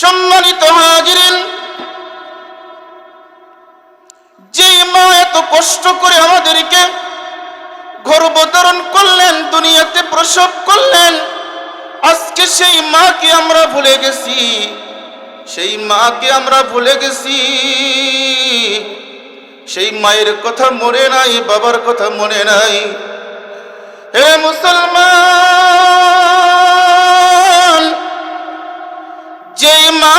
সম্মানিত হাজিরিন যে মা এত কষ্ট করে আমাদেরকে গর্ভধারণ করলেন, দুনিয়াতে প্রসব করলেন, আজকে সেই মাকে আমরা ভুলে গেছি, সেই মাকে আমরা ভুলে গেছি। সেই মায়ের কথা মনে নাই, বাবার কথা মনে নাই। হে মুসলমান! যেই মা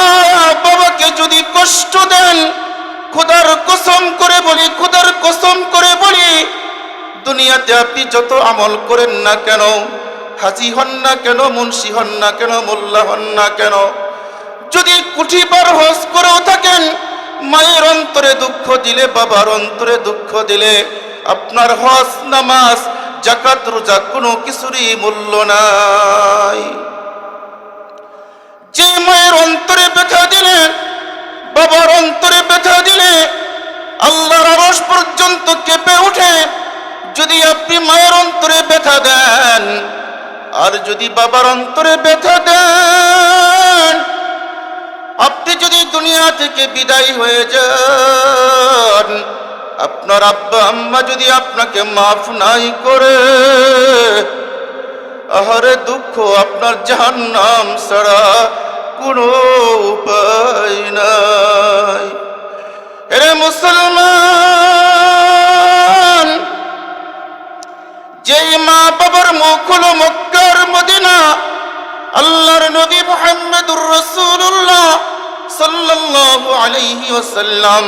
বাবাকে যদি কষ্ট দেন, খোদার কসম করে বলি, খোদার কসম করে বলি, দুনিয়াতে আপনি যত আমল করেন না কেন, হাজি হন না কেন, মুন্সি হন না কেন, মোল্লা হন না কেন, যদি কুঠিবার হজ করেও থাকেন, মায়ের অন্তরে দুঃখ দিলে, বাবার অন্তরে দুঃখ দিলে, আপনার হজ নামাজ, জাকাত, রোজা কোনো কিছুরই মূল্য নাই। যে মায়ের অন্তরে ব্যথা দিলে, বাবার অন্তরে ব্যথা দিলে, আল্লাহর আরস পর্যন্ত কেঁপে ওঠে। যদি আপনি মায়ের অন্তরে ব্যথা দেন, আর যদি বাবার অন্তরে ব্যথা দেন, আপনি যদি দুনিয়া থেকে বিদায় হয়ে যান, আপনার আব্বা আম্মা যদি আপনাকে মাফ নাই করে আহারে দুঃখ আপনার জাহান্নাম ছাড়া কোনো উপায় নাই। এরে মুসলমান, যেই মা বাবার মুখ মক্কার মদিনা, আল্লাহর নবী মুহাম্মদুর রসুল্লাহ সাল্লাল্লাহু আলাইহি ওয়াসাল্লাম,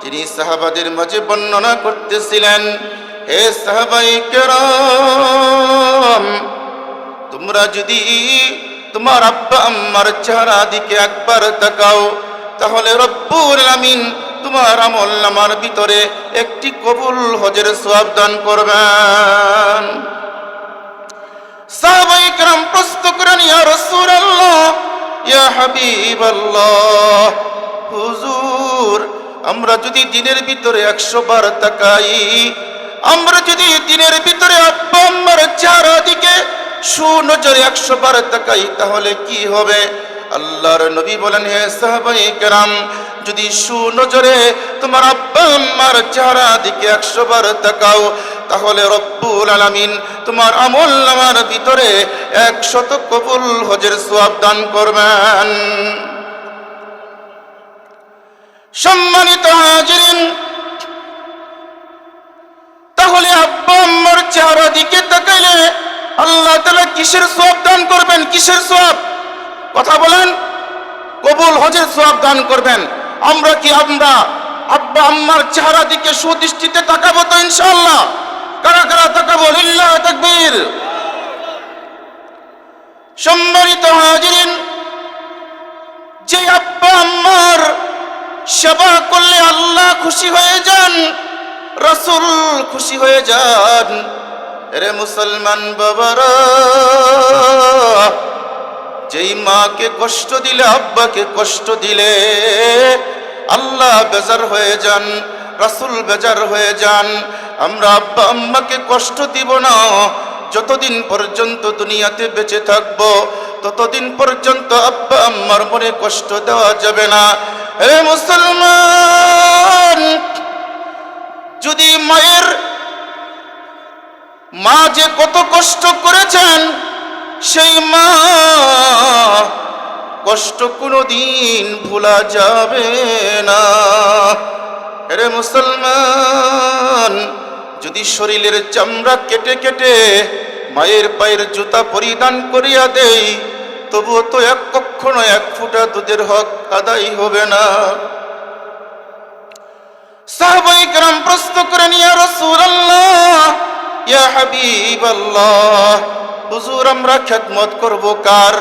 তিনি সাহাবাদের মাঝে বর্ণনা করতেছিলেন, হে সাহাবাই কেরাম তোমরা যদি তোমার আব্বা, আম্মার চেহারা দিকে একবার তাকাও, তাহলে রব্বুল আমিন তোমার আমল নামার ভিতরে একটি কবুল হজের সব দান করবেন। সাহাবাইকরাম প্রস্ত করেন, ইয়া রাসূলুল্লাহ, ইয়া হাবিবাল্লাহ, হুজুর, আমরা যদি দিনের ভিতরে 100 বার তাকাই, আমরা যদি দিনের ভিতরে আব্বা, আম্মার চারদিকে দিকে সুনজরে একশো বার তাকাই, তাহলে কি হবে? আল্লাহর নবী বলেন, হে সাহাবাই কেরাম, যদি সুনজরে তোমার আব্বা আম্মার চেহারা দিকে একশো বার তাকাও, তাহলে রব্বুল আলামিন তোমার আমল নামার ভিতরে একশত কবুল হজের সোয়াব দান করবেন। সম্মানিত হাজিরিন আল্লাহ তাআলা কিসের সওয়াব দান করবেন? কিসের সব কথা বলেন। কবুল হজের সওয়াব দান করবেন। আমরা কি আমরা? আব্বা আম্মার চেহারা দিকে সুদৃষ্টিতে তাকাবো তো ইনশাল্লাহ কারা কারা তাকাবো? লিল্লাহ তাকবীর। সম্মানিত হাজিরিন, যে আব্বা আম্মার সেবা করলে আল্লাহ খুশি হয়ে যান, রসুল খুশি হয়ে যান। রে মুসলমান বাবারা, যেই মাকে কষ্ট দিলে, আব্বাকে কষ্ট দিলে, আল্লাহ বেজার হয়ে যান, রাসুল বেজার হয়ে যান, আমরা আব্বা আম্মাকে কষ্ট দিব না। যতদিন পর্যন্ত দুনিয়াতে বেঁচে থাকব, ততদিন পর্যন্ত আব্বা আম্মার মনে কষ্ট দেওয়া যাবে না। হে মুসলমান, যদি মায়ের মা যে কত কষ্ট করেছেন, সেই মা কষ্ট কোনোদিন ভোলা যাবে না। রে মুসলমান, যদি শরীরের চামড়া কেটে কেটে মায়ের পায়ের জুতা পরিধান করিয়া দেই, তবুও তো এক কক্ষণ এক ফুটা দুধের হক আদায় হবে না। সাহবাইকরাম প্রস্তুত করে নিয়ে রসুরাল্লাহ ইয়া হাবিবাল্লাহ, হুজুর, আমরা খেদমত করব কার?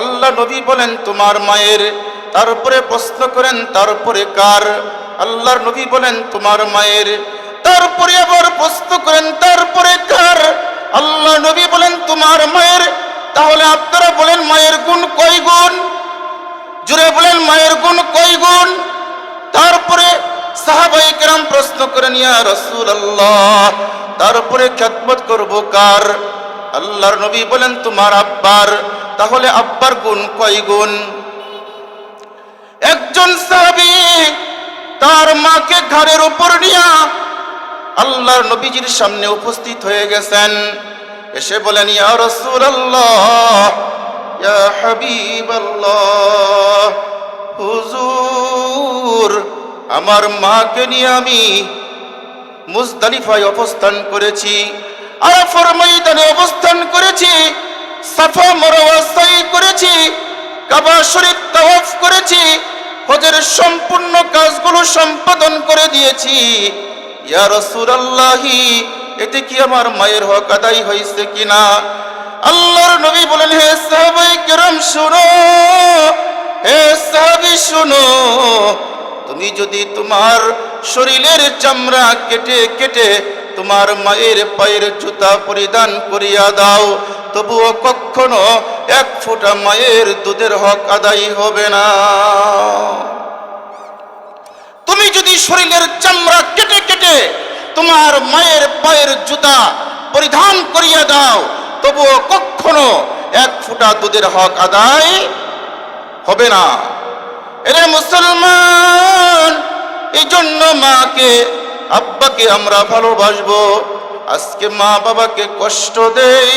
আল্লাহ নবী বলেন, তোমার মায়ের। তারপরে প্রশ্ন করেন, তারপরে কার? আল্লাহর নবী বলেন, তোমার মায়ের। তারপরে আবার প্রশ্ন করেন, তারপরে কার? আল্লাহ নবী বলেন, তোমার মায়ের। তাহলে আপনারা বলেন, মায়ের গুণ কয় গুণ? জুড়ে বলেন, মায়ের গুণ কয় গুণ? তারপরে সাহাবাই কেরাম প্রশ্ন করেন, ইয়া রসুল আল্লাহ তারপরে খ্যাতমত করব কার? আল্লাহর নবী বলেন, তোমার আব্বার। তাহলে আব্বার গুণ কয় গুণ? একজন সাহাবী তার মাকে ঘাড়ের উপর নিয়া আল্লাহর নবীজির সামনে উপস্থিত হয়ে গেছেন। এসে বলেন, ইয়া রাসূলুল্লাহ, ইয়া হাবিবাল্লাহ, হুজুর, আমার মাকে নিয়ে আমি মুজদালিফায় অবস্থান করেছি, আরাফার ময়দানে অবস্থান করেছি, সাফা মারওয়া সাই করেছি, কাবা শরীফ তাওয়াফ করেছি, হজের সম্পূর্ণ কাজগুলো সম্পাদন করে দিয়েছি। ইয়া রাসূলুল্লাহি, এতে কি আমার মায়ের হক আদায় হয়েছে কিনা? আল্লাহর নবী বলেন, হে সাহাবাই কেরাম, শুনো, হে সাহাবী, শুনো তুমি যদি তোমার শরীরের চামড়া কেটে কেটে তোমার মায়ের পায়ের জুতা পরিধান করিয়া দাও, তবুও কখনো এক ফোঁটা মায়ের দুধের হক আদায় হবে না। তুমি যদি শরীরের চামড়া কেটে কেটে তোমার মায়ের পায়ের জুতা পরিধান করিয়া দাও, তবুও কখনো এক ফোঁটা দুধের হক আদায় হবে না। এরে মুসলমান। এই জন্য মাকে, আব্বাকে আমরা ভালোবাসবো। আজকে মা বাবাকে কষ্ট দেই।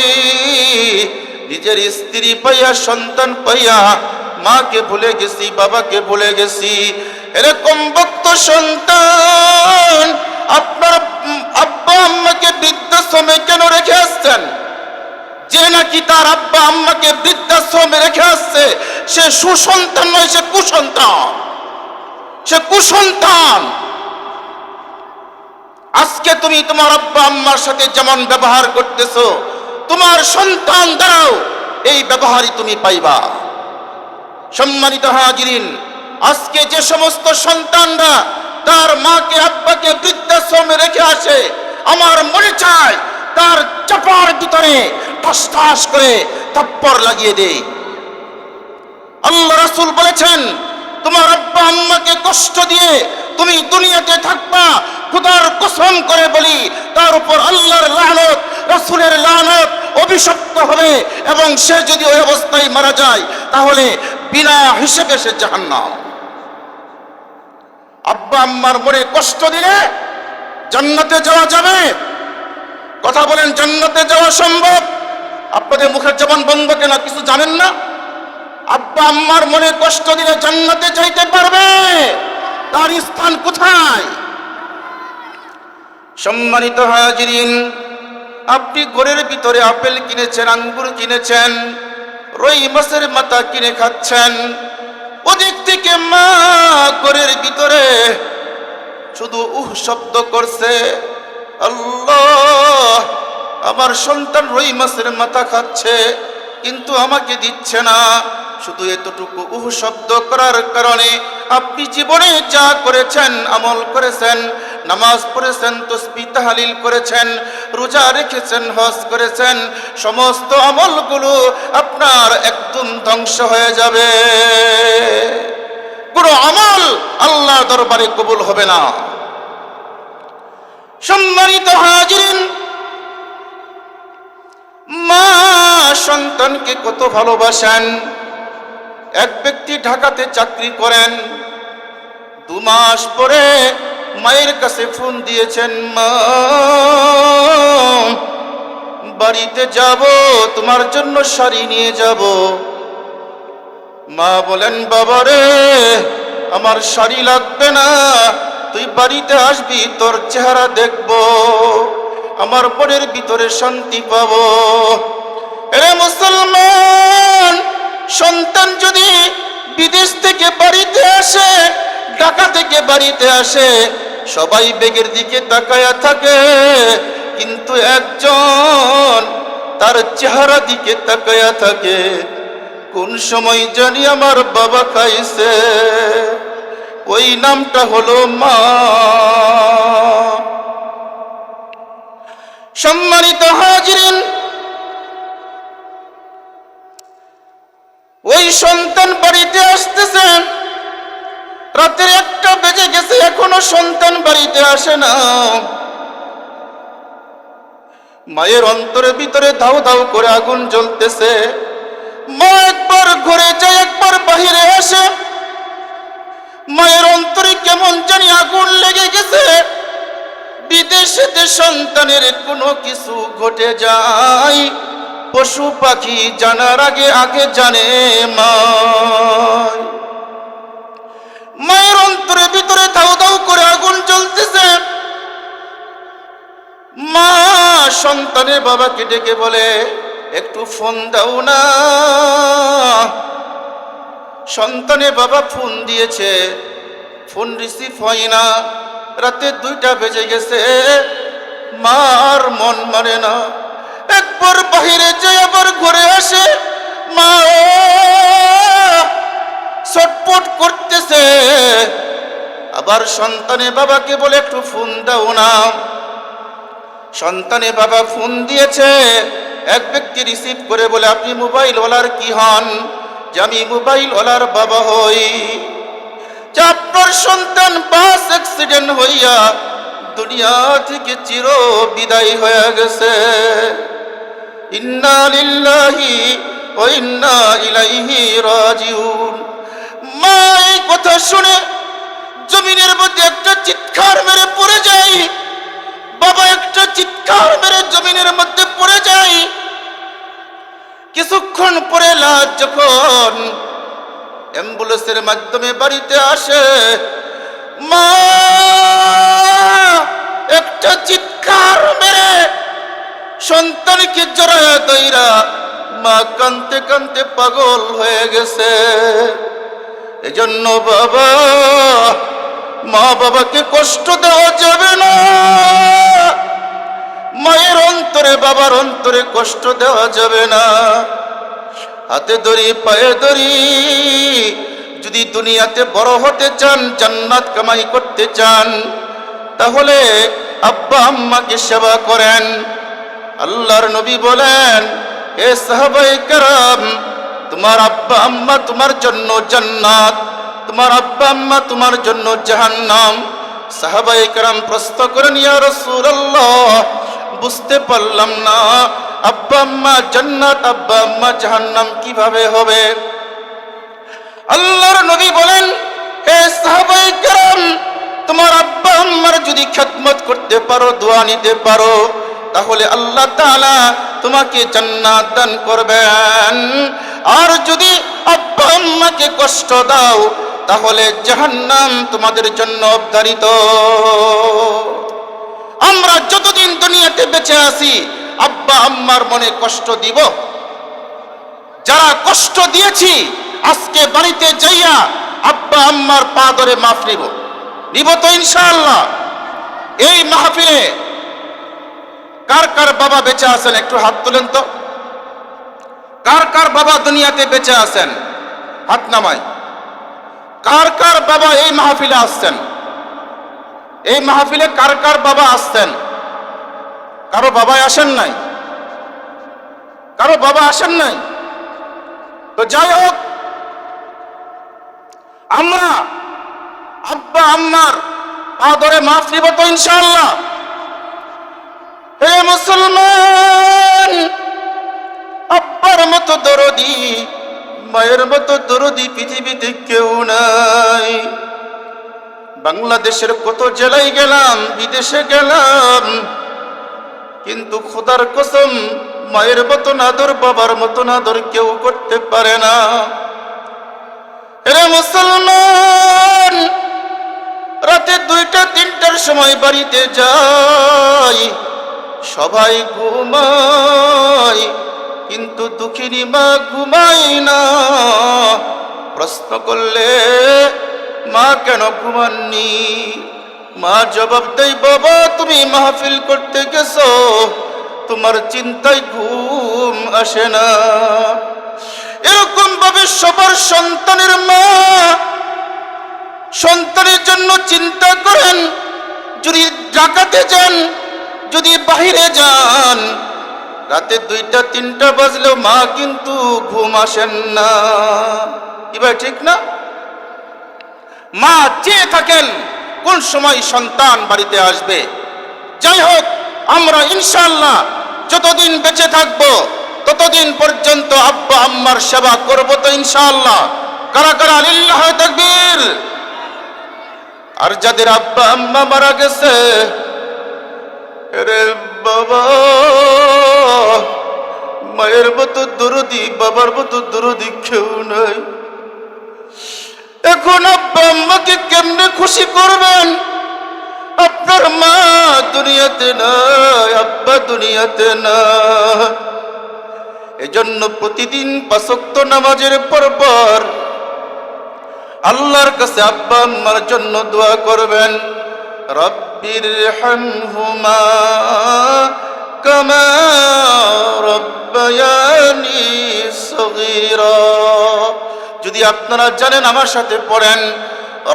নিজের স্ত্রী পাইয়া, সন্তান পাইয়া মাকে ভুলে গেছি, বাবাকে ভুলে গেছি। এরকম ভক্ত সন্তান আপনার আব্বা আম্মাকে বৃদ্ধাশ্রমে কেন রেখে আসছেন? যে নাকি তার আব্বা আম্মাকে বৃদ্ধাশ্রমে রেখে আসছে সে সুসন্তান নয়, সে কুসন্তান। সে কুসন্তান। আজকে তুমি তোমার আব্বা আম্মার সাথে যেমন ব্যবহার করতেছো, তোমার সন্তান দ্বারাও এই ব্যবহারই তুমি পাইবা। সম্মানিত হাজিরিন, আজকে যে সমস্ত সন্তানরা তার মাকে, আব্বাকে বৃদ্ধাশ্রমে রেখে আসে, আমার মনে চায় তার চাপার ভিতরে ঠাস করে থাপ্পর লাগিয়ে দেয়। আল্লাহ রাসূল বলেছেন, তোমার আব্বা আম্মাকে কষ্ট দিয়ে তুমি দুনিয়াতে থাকবা, খুদার কসম করে বলি, তার উপর আল্লাহর লানত, রাসূলের লানত অভিশপ্ত হবে এবং সে যদি ওই অবস্থায় মারা যায়, তাহলে বিনা হিসেবে সে জাহান্নাম। আব্বা আম্মার মনে কষ্ট দিলে জান্নাতে যাওয়া যাবে। কথা বলেন, জান্নাতে যাওয়া সম্ভব? আপনাদের মুখের জবান বন্ধ কেন কিছু জানেন না? আব্বা আম্মার মনে কষ্ট দিলে জান্নাতে যাইতে পারবে। তার স্থান কোথায়? সম্মানিত হাজিরিন, আপনি ঘরের ভিতরে আপেল কিনেছেন, আঙ্গুর কিনেছেন, রই মাছের মাথা কিনে খাচ্ছেন। ওদিক থেকে মা ঘরের ভিতরে শুধু উহ শব্দ করছে, আল্লাহ, আমার সন্তান রই মাছের মাথা খাচ্ছে। কিন্তু আমাকে দিচ্ছে না। শুধু এতটুকু উহ শব্দ করার কারণে আপনি জীবনে যা করেছেন, আমল করেছেন, নামাজ পড়েছেন, তসবি তাহালিল করেছেন, রোজা রেখেছেন, হজ করেছেন, সমস্ত আমলগুলো আপনার একদম ধ্বংস হয়ে যাবে। কোনো আমল আল্লাহ দরবারে কবুল হবে না। সম্মানিত হাজিরিন, মা সন্তানকে কত ভালোবাসেন? এক ব্যক্তি ঢাকাতে চাকরি করেন। দু মাস পরে মায়ের কাছে ফোন দিয়েছেন, মা, বাড়িতে যাব, তোমার জন্য শাড়ি নিয়ে যাব। মা বলেন, বাবা রে, আমার শাড়ি লাগবে না, তুই বাড়িতে আসবি, তোর চেহারা দেখব, আমার মনের ভিতরে শান্তি পাবো। মুসলমান, সন্তান যদি বিদেশ থেকে বাড়িতে আসে, ঢাকা থেকে বাড়িতে আসে, সবাই বেগের দিকে তাকায়া থাকে। কিন্তু একজন তার চেহারা দিকে তাকায়া থাকে। কোন সময় জানি আমার বাবা খাইছে। ওই নামটা হলো মা। সম্মানিত হাজিরিন সন্তান বাড়িতে আসতেছেন। রাতের একটা বেজে গেছে, এখনও সন্তান বাড়িতে আসে না। মায়ের অন্তরের ভিতরে ধাউ ধাউ করে আগুন জ্বলতেছে। মা একবার ঘরে যায়, একবার বাহিরে আসে। মায়ের অন্তরে কেমন জানি আগুন লেগে গেছে। বিদেশেতে সন্তানের কোনো কিছু ঘটে যায়। পশু পাখি জানার আগে আগে জানে মা মায়ের অন্তরের ভিতরে দাউ দাউ করে আগুন জ্বলতেছে। মা সন্তানের বাবাকে ডেকে বলে, একটু ফোন দাও না। সন্তানের বাবা ফোন দিয়েছে। ফোন রিসিভ হয় না। রাতে দুইটা বেজে গেছে। মার মন মানে না। একবার বাহিরে যে আবার ঘরে আসে, মা ছটপট করতেছে। আবার সন্তানে বাবাকে বলে, একটু ফোন দাও না। সন্তানে বাবা ফোন দিয়েছে। এক ব্যক্তি রিসিভ করে বলে, আপনি মোবাইল ওলার কি হন? যে, আমি মোবাইল ওলার বাবা হই। আপনার সন্তান বাস অ্যাক্সিডেন্ট হইয়া দুনিয়া থেকে চির বিদায় হয়ে গেছে। ইন্না লিল্লাহি ও ইন্না ইলাইহি রাজিউন। মা, এই কথা শুনে জমিনের মধ্যে একটা চিৎকার মেরে পড়ে যায়। বাবা, একটা চিৎকার মেরে জমিনের মধ্যে পড়ে যায়। কিছুক্ষণ পরে লাশ যখন অ্যাম্বুলেন্সের মাধ্যমে বাড়িতে আসে, মা, একটা চিৎকার মেরে সন্তানকে জড়ায় দইরা মা কানতে কানতে পাগল হয়ে গেছে। এজন্য বাবা, মা বাবাকে কষ্ট দেওয়া যাবে না। মায়ের অন্তরে, বাবার অন্তরে কষ্ট দেওয়া যাবে না। হাতে দড়ি, পায়ে দড়ি, যদি দুনিয়াতে বড় হতে চান, জান্নাত কামাই করতে চান, তাহলে আব্বা আম্মাকে সেবা করেন। আল্লাহর নবী বলেন, এ সাহাবাই কারাম, তোমার আব্বা আম্মা তোমার জন্য জান্নাত, তোমার আব্বা আম্মা তোমার জন্য জাহান্নাম। সাহাবাই কারাম প্রশ্ন করেন, ইয়া রাসূলুল্লাহ, বুঝতে পারলাম না, আব্বা আম্মা জান্নাত, আব্বা আম্মা জাহান্নাম কীভাবে হবে? আল্লাহর নবী বলেন হে সাহাবাই কারাম, তোমার আব্বা আম্মার যদি খেদমত করতে পারো, দোয়া নিতে পারো তাহলে আল্লাহ তোমাকে জান্নাত দান করবেন। আর যদি আব্বা আম্মাকে কষ্ট দাও, তাহলে জাহান্নাম তোমাদের জন্য অবধারিত। আমরা যতদিন দুনিয়াতে বেঁচে আছি, আব্বা আম্মার মনে কষ্ট দিব। যারা কষ্ট দিয়েছি, আজকে বাড়িতে যাইয়া আব্বা আম্মার পা ধরে মাফ নিব। নিব তো ইনশাআল্লাহ। এই মাহফিলে কার কার বাবা বেঁচে আছেন? একটু হাত তোলেন তো। কার কার বাবা দুনিয়াতে বেঁচে আছেন? হাত নামাই। কার কার বাবা এই মাহফিলে আসছেন? এই মাহফিলে কার কার বাবা আসছেন? কারও বাবা আসেন নাই? কারও বাবা আসেন নাই? তো যাই হোক আমরা আব্বা, আম্মার পা ধরে মাফ নিব তো ইনশাআল্লাহ। মুসলমান, আব্বার মতো দরদি, মায়ের মতো দরদি পৃথিবীতে কেউ নাই। বাংলাদেশের কত জেলায় গেলাম, বিদেশে গেলাম, কিন্তু খোদার কসম, মায়ের মতো নাদর বাবার মতো নাদর কেউ করতে পারে না। এরা মুসলমান, রাতে দুইটা, তিনটার সময় বাড়িতে যাই। সবাই ঘুমায় কিন্তু দুঃখিনী মা ঘুমাই না। প্রশ্ন করলে, মা কেন ঘুমাননি? মা জবাব দেয়, বাবা, তুমি মাহফিল করতে গেছো। তোমার চিন্তায় ঘুম আসে না। এরকম ভাবে সবার সন্তানের মা সন্তানের জন্য চিন্তা করেন, যদি ডাকাতে যান যদি বাহিরে যান, রাতে দুইটা, তিনটা বাজলেও মা কিন্তু ঘুম আসেন না। এবার ঠিক না? মা চেয়ে থাকেন কোন সময় সন্তান বাড়িতে আসবে। যাই হোক, আমরা ইনশাল্লাহ যতদিন বেঁচে থাকব, ততদিন পর্যন্ত আব্বা আম্মার সেবা করব তো ইনশাল্লাহ কারা কারা? লিল্লাহ তাকবীর। আর যাদের আব্বা আম্মা মারা গেছে রে বাবা, মায়ের মতো দরদি, বাবার মতো দরদি কেউ নাই। এখন আব্বা আম্মাকে কেমনে খুশি করবেন? আপনার মা দুনিয়াতে নাই, আব্বা দুনিয়াতে না এজন্য প্রতিদিন পাঁচক্ত নামাজের পর পর আল্লাহর কাছে আব্বা আম্মার জন্য দোয়া করবেন। রব্বির হামহুমা কামা রব্বায়ানি সগীরা যদি আপনারা জানেন আমার সাথে পড়েন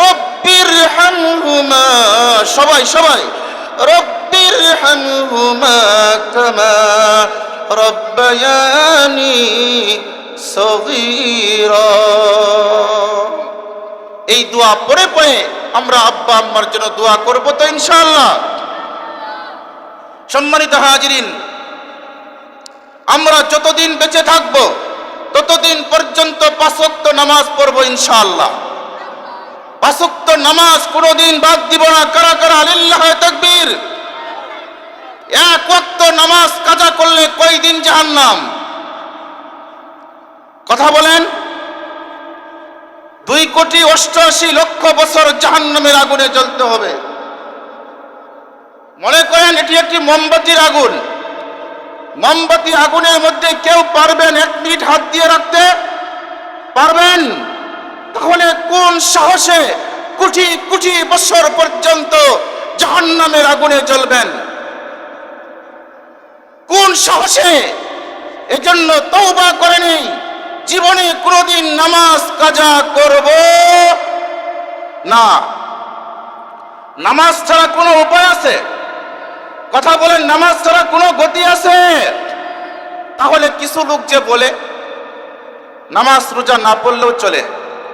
রব্বির হামহুমা সবাই সবাই রব্বির হামহুমা কামা রব্বায়ানি সগীরা এই দোয়া পড়ে পড়ে আমরা আব্বা আম্মার জন্য দোয়া করব তো ইনশাআল্লাহ। সম্মানিত হাজিরিন, আমরা যতদিন বেঁচে থাকব, ততদিন পর্যন্ত পাঁচক্ত নামাজ পড়ব ইনশাআল্লাহ। পাঁচক্ত নামাজ কোনোদিন বাদ দিব না। কারা কারা? আলিল্লাহ তাকবীর। এক ওয়াক্ত নামাজ কাজা করলে কয়দিন জাহান্নাম? কথা বলেন। দুই কোটি অষ্টআশি লক্ষ বছর জাহান্নামের আগুনে জ্বলতে হবে। মনে করেন এটি একটি মোমবাতির আগুন। মোমবাতি আগুনের মধ্যে কেউ পারবেন এক মিনিট হাত দিয়ে রাখতে? পারবেন? তাহলে কোন সাহসে কোটি কোটি বছর পর্যন্ত জাহান্নামের আগুনে জ্বলবেন? কোন সাহসে? এজন্য তৌবা করেনি। জীবনে কোনোদিন নামাজ কাজা করব না। নামাজ ছাড়া কোনো উপায় আছে? কথা বলেন, নামাজ ছাড়া কোনো গতি আছে? তাহলে কিছু লোক যে বলে, নামাজ রোজা না পড়লেও চলে,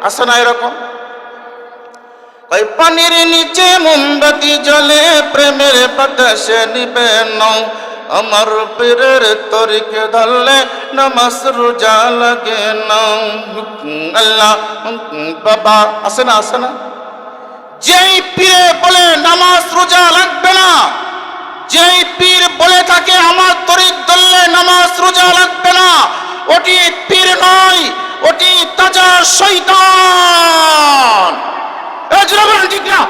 আছে না এরকম? ওই পানির নিচে মোমবাতি জলে প্রেমের বাতাসে নিবে নও আমার পীরের তরিকে ধরলে নামাজ রোজা লাগে না। আল্লাহ, বাবা, আছে না আছে না? যেই পীরে বলে নামাজ রোজা লাগবে না, যেই পীর বলে থাকে আমার তরিক ধরলে নামাজ রোজা লাগবে না, ওটি পীর নয়, ওটি তাজা শৈতান ঠিক না?